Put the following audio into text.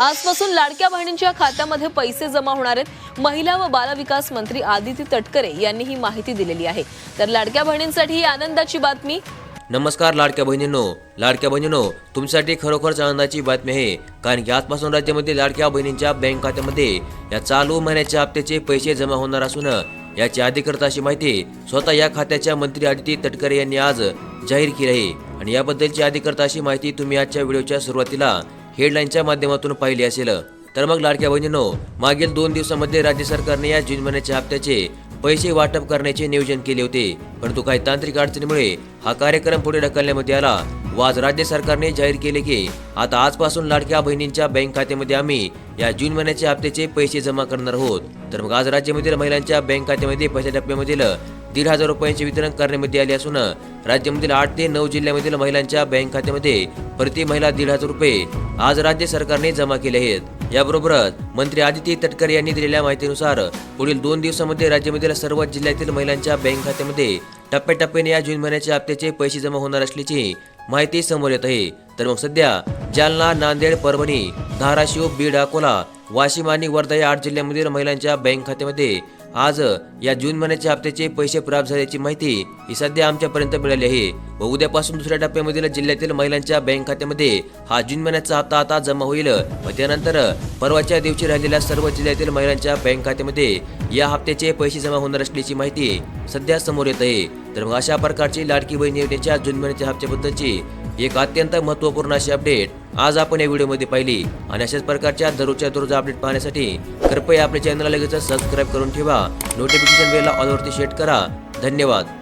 आजपासून लाडक्या बहिणींच्या खात्यामध्ये पैसे जमा होणार आहेत. महिला व बालविकास मंत्री आदिती तटकरे यांनी ही माहिती दिलेली आहे. तर लाडक्या बहिणींसाठी ही आनंदाची बातमी. नमस्कार लाडक्या बहिणींनो. लाडक्या बहिणींनो तुमच्यासाठी खरोखरच आनंदाची बातमी आहे. कारण की आजपासून राज्यामध्ये लाडक्या बहिणींच्या बँक खात्यामध्ये या चालू महिन्याच्या हप्त्याचे पैसे जमा होणार असून याची अधिकृत अशी माहिती स्वतः या खात्याच्या मंत्री आदिती तटकरे यांनी आज जाहीर केली आहे. आणि याबद्दलची अधिकृत अशी माहिती तुम्ही आजच्या व्हिडिओच्या सुरुवातीला हेडलाईनच्या माध्यमातून पाहिली असेल. तर मग लाडक्या बहिणींनो मागील दोन दिवसामध्ये राज्य सरकारने या जून महिन्याच्या हप्त्याचे पैसे वाटप करण्याचे नियोजन केले होते. परंतु काही तांत्रिक अडचणीमुळे हा कार्यक्रम पुढे ढकलण्यामध्ये आला. व आज राज्य सरकारने जाहीर केले की आता आजपासून लाडक्या बहिणींच्या बँक खात्यामध्ये आम्ही या जून महिन्याच्या हप्त्याचे पैसे जमा करणार आहोत. तर मग आज राज्यामधील महिलांच्या बँक खात्यामध्ये पहिल्या टप्प्यामधील दीड हजार रुपयांचे वितरण करण्यामध्ये आले असून राज्यामधील आठ ते नऊ जिल्ह्यामधील महिलांच्या बँक खात्यामध्ये प्रति महिला दीड हजार रुपये आज राज्य सरकारने जमा केले आहेत. याबरोबरच मंत्री आदित्य तटकरे यांनी दिलेल्या माहितीनुसार पुढील दोन दिवसामध्ये राज्यामधील सर्व जिल्ह्यातील महिलांच्या बँक खात्यामध्ये टप्प्याटप्प्याने या जून महिन्याच्या हप्त्याचे पैसे जमा होणार असल्याची माहिती समोर येत आहे. तर मग सध्या जालना नांदेड परभणी धाराशिव बीड अकोला वाशिम आणि वर्धा या आठ जिल्ह्यांमधील महिलांच्या बँक खात्यामध्ये आज या जून महिन्याच्या हप्त्याचे पैसे प्राप्त झाल्याची माहिती ही सध्या आमच्यापर्यंत मिळाली आहे. व उद्यापासून दुसऱ्या टप्प्यामधील जिल्ह्यातील महिलांच्या बँक खात्यामध्ये हा जून महिन्याचा हप्ता आता जमा होईल. व त्यानंतर परवाच्या दिवशी राहिलेल्या सर्व जिल्ह्यातील महिलांच्या बँक खात्यामध्ये या हप्त्याचे पैसे जमा होणार असल्याची माहिती सध्या समोर येत आहे. तर मग अशा प्रकारची लाडकी बहीण योजनेच्या जून महिन्याच्या हप्त्याबद्दलची एक अत्यंत महत्त्वपूर्ण अशी अपडेट आज आपण या व्हिडिओमध्ये पाहिली. आणि अशाच प्रकारच्या दररोजच्या दररोज अपडेट पाहण्यासाठी कृपया आपल्या चॅनलला लगेच सबस्क्राईब करून ठेवा. नोटिफिकेशन बेलला ऑलवरती सेट करा. धन्यवाद.